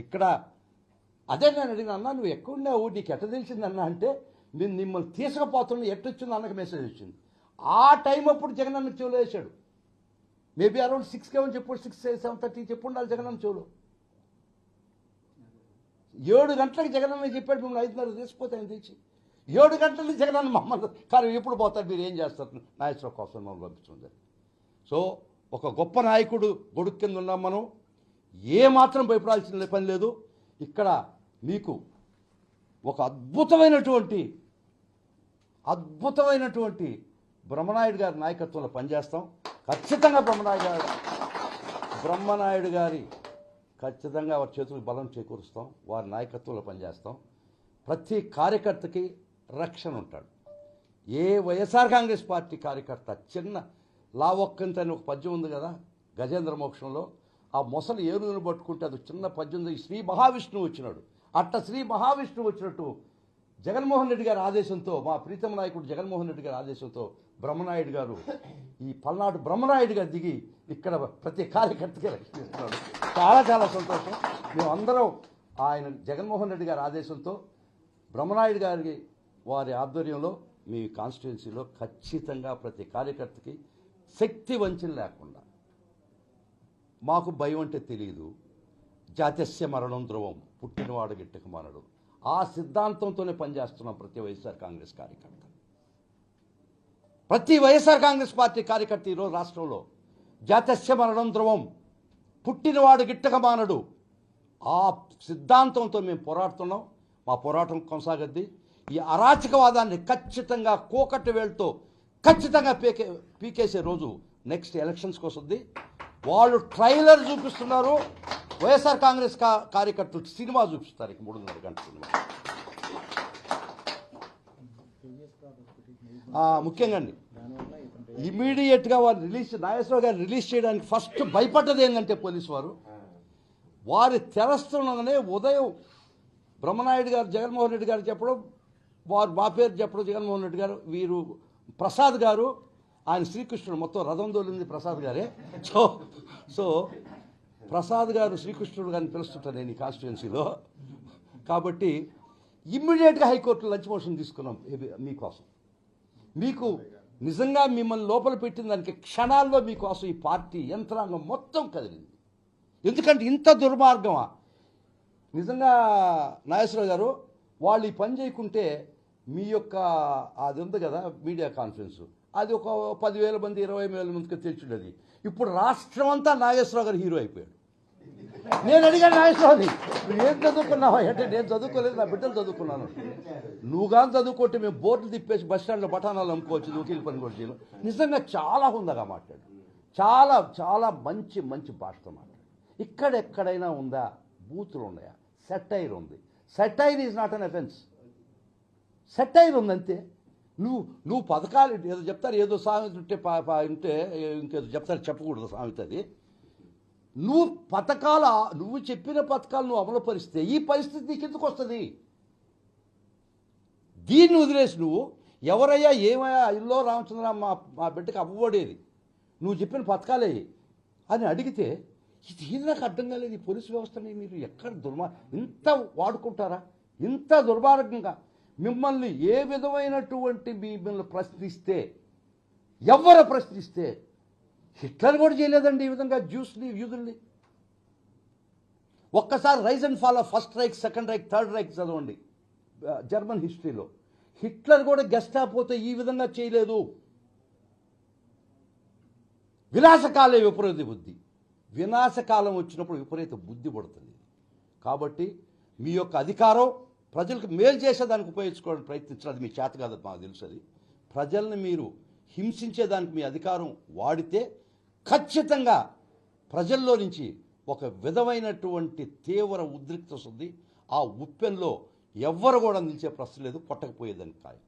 ఇక్కడ అదే నేను అడిగిన అన్న నువ్వు ఎక్కడున్నావు నీకు ఎట్ట తెలిసిందన్న అంటే నేను మిమ్మల్ని తీసుకుపోతున్నా. ఎట్టొచ్చింది అన్నకు మెసేజ్ వచ్చింది. ఆ టైం అప్పుడు జగన్ అన్న చెవులో వేశాడు. మేబీ అరౌండ్ సిక్స్ కేవన్ చెప్పు సిక్స్ సెవెన్ థర్టీ చెప్పు ఉండాలి జగన్ అన్న చెవులో. ఏడు గంటలకు జగన్ అన్న చెప్పాడు మిమ్మల్ని ఐదున్నర తీసుకుపోతే ఆయన తెచ్చి. ఏడు గంటలకి జగన్ అన్న మమ్మల్ని కానీ ఎప్పుడు పోతారు మీరు ఏం చేస్తారు? నాగేశ్వరరావు కోసం మమ్మల్ని పంపించడం సో ఒక గొప్ప నాయకుడు గొడుగు కింద ఉన్నాం మనం. ఏ మాత్రం భయపడాల్సిన పని లేదు. ఇక్కడ మీకు ఒక అద్భుతమైనటువంటి అద్భుతమైనటువంటి బ్రహ్మనాయుడు గారి నాయకత్వంలో పనిచేస్తాం. ఖచ్చితంగా బ్రహ్మనాయుడు గారు బ్రహ్మనాయుడు గారి ఖచ్చితంగా వారి చేతులకు బలం చేకూరుస్తాం. వారి నాయకత్వంలో పనిచేస్తాం. ప్రతి కార్యకర్తకి రక్షణ ఉంటాడు. ఏ వైఎస్ఆర్ కాంగ్రెస్ పార్టీ కార్యకర్త చిన్న లావొక్కంత ఒక పద్యం ఉంది కదా గజేంద్ర మోక్షంలో. ఆ మొసలు ఏనుగును పట్టుకుంటే అది చిన్న పద్దెనిమిది ఈ శ్రీ మహావిష్ణువు వచ్చినాడు. అట్ట శ్రీ మహావిష్ణువు వచ్చినట్టు జగన్మోహన్ రెడ్డి గారి ఆదేశంతో మా ప్రీతమ నాయకుడు జగన్మోహన్ రెడ్డి గారి ఆదేశంతో బ్రహ్మనాయుడు గారు ఈ పల్నాడు బ్రహ్మనాయుడు గారు దిగి ఇక్కడ ప్రతి కార్యకర్తకి రక్షిస్తున్నాడు చాలా చాలా సంతోషం. మేమందరం ఆయన జగన్మోహన్ రెడ్డి గారి ఆదేశంతో బ్రహ్మనాయుడు గారికి వారి ఆధ్వర్యంలో మీ కాన్స్టిట్యున్సీలో ఖచ్చితంగా ప్రతి కార్యకర్తకి శక్తి వంచన లేకుండా మాకు భయం అంటే తెలియదు జాతస్య మరణం ధ్రువం పుట్టినవాడు గిట్టక మనడు. ఆ సిద్ధాంతంతోనే పనిచేస్తున్నాం ప్రతి వైఎస్ఆర్ కాంగ్రెస్ కార్యకర్త. ప్రతి వైఎస్ఆర్ కాంగ్రెస్ పార్టీ కార్యకర్త ఈరోజు రాష్ట్రంలో. జాతస్య మరణం ధ్రువం పుట్టినవాడు గిట్టక మానడు. ఆ సిద్ధాంతంతో మేము పోరాడుతున్నాం. మా పోరాటం కొనసాగద్ది. ఈ అరాచకవాదాన్ని ఖచ్చితంగా కోకట్టు వేలుతో ఖచ్చితంగా పీకే పీకేసే రోజు నెక్స్ట్ ఎలక్షన్స్కి వస్తుంది వాళ్ళు ట్రైలర్ చూపిస్తున్నారు. వైఎస్ఆర్ కాంగ్రెస్ కా కార్యకర్తలు సినిమా చూపిస్తారు. ఇక మూడున్నర గంటల ముఖ్యంగా అండి ఇమీడియట్గా వారు రిలీజ్ నాగేశ్వరరావు గారు రిలీజ్ చేయడానికి ఫస్ట్ భయపడ్డది ఏంటంటే పోలీసు వారు. వారి తెరస్తుండగానే ఉదయం బ్రహ్మనాయుడు గారు జగన్మోహన్ రెడ్డి గారు చెప్పడం వారు మా పేరు చెప్పడం జగన్మోహన్ రెడ్డి గారు వీరు ప్రసాద్ గారు ఆయన శ్రీకృష్ణుడు మొత్తం రథం దోలింది ప్రసాద్ గారే. సో సో ప్రసాద్ గారు శ్రీకృష్ణుడు గారిని పిలుస్తుంటాను నేను ఈ కాన్స్టిట్యున్సీలో కాబట్టి ఇమ్మీడియట్గా హైకోర్టులో లంచ్ మోషన్ తీసుకున్నాం మీకోసం మీకు నిజంగా మిమ్మల్ని లోపల పెట్టిన దానికి క్షణాల్లో మీకోసం ఈ పార్టీ యంత్రాంగం మొత్తం కదిలింది. ఎందుకంటే ఇంత దుర్మార్గమా? నిజంగా నాగేశ్వరరావు గారు వాళ్ళు ఈ పని చేయకుంటే మీ యొక్క అది ఉంది కదా మీడియా కాన్ఫరెన్స్. అది ఒక పదివేల మంది ఇరవై వేల మందికి తెలిసిండది ఇప్పుడు రాష్ట్రం అంతా నాగేశ్వరరావు గారు హీరో అయిపోయాడు. నేను అడిగాను నాగేశ్వరరావుని నువ్వు ఏం చదువుకున్నావా? అంటే నేను చదువుకోలేదు నా బిడ్డలు చదువుకున్నాను. నువ్వు కానీ చదువుకుంటే మేము బోర్డులు తిప్పేసి బస్ స్టాండ్లో బఠానాలు అమ్ముకోవచ్చు వకీల్ పని కూడా చేయను నిజంగా చాలా హుందగా మాట్లాడు. చాలా చాలా మంచి మంచి భాషతో మాట్లాడు. ఇక్కడెక్కడైనా ఉందా బూతులు ఉన్నాయా? సెటైర్ ఉంది. Satire is not an offence set ఉంది అంతే నువ్వు నువ్వు పథకాలు ఏదో చెప్తారు ఏదో సామెత ఉంటే ఉంటే ఇంకేదో చెప్తారు చెప్పకూడదు సామెత అది. నువ్వు పథకాల నువ్వు చెప్పిన పథకాలు నువ్వు అమలుపరిస్తే ఈ పరిస్థితి నీకు ఎందుకు వస్తుంది. దీన్ని వదిలేసి నువ్వు ఎవరయ్యా ఏమయ్యా ఇల్లో రామచంద్ర మా మా బిడ్డకి అవ్వబడేది. నువ్వు చెప్పిన పథకాలే. అని అడిగితే ఇది నాకు అర్థం కాలేదు ఈ పోలీసు వ్యవస్థని మీరు ఎక్కడ దుర్మా ఇంత వాడుకుంటారా? ఇంత దుర్మార్గంగా. మిమ్మల్ని ఏ విధమైనటువంటి మిమ్మల్ని ప్రశ్నిస్తే ఎవరు ప్రశ్నిస్తే హిట్లర్ కూడా చేయలేదండి ఈ విధంగా జ్యూస్ని యూదుల్ని. ఒక్కసారి rise and fall first reich second reich third reich చదవండి. జర్మన్ హిస్టరీలో. హిట్లర్ కూడా గెస్ట్ ఆపోతే ఈ విధంగా చేయలేదు. వినాశకాలే విపరీత బుద్ధి. వినాశకాలం వచ్చినప్పుడు విపరీత బుద్ధి పడుతుంది. కాబట్టి మీ యొక్క అధికారం ప్రజలకు మేలు చేసేదానికి ఉపయోగించుకోవడానికి ప్రయత్నించడం అది మీ చేత కాదు మాకు తెలుసు అది. ప్రజల్ని మీరు హింసించేదానికి మీ అధికారం వాడితే ఖచ్చితంగా ప్రజల్లో నుంచి ఒక విధమైనటువంటి తీవ్ర ఉద్రిక్త వస్తుంది. ఆ ఉప్పెన్లో ఎవ్వరు కూడా నిలిచే ప్రశ్న లేదు కొట్టకపోయేదానికి ఖాయం.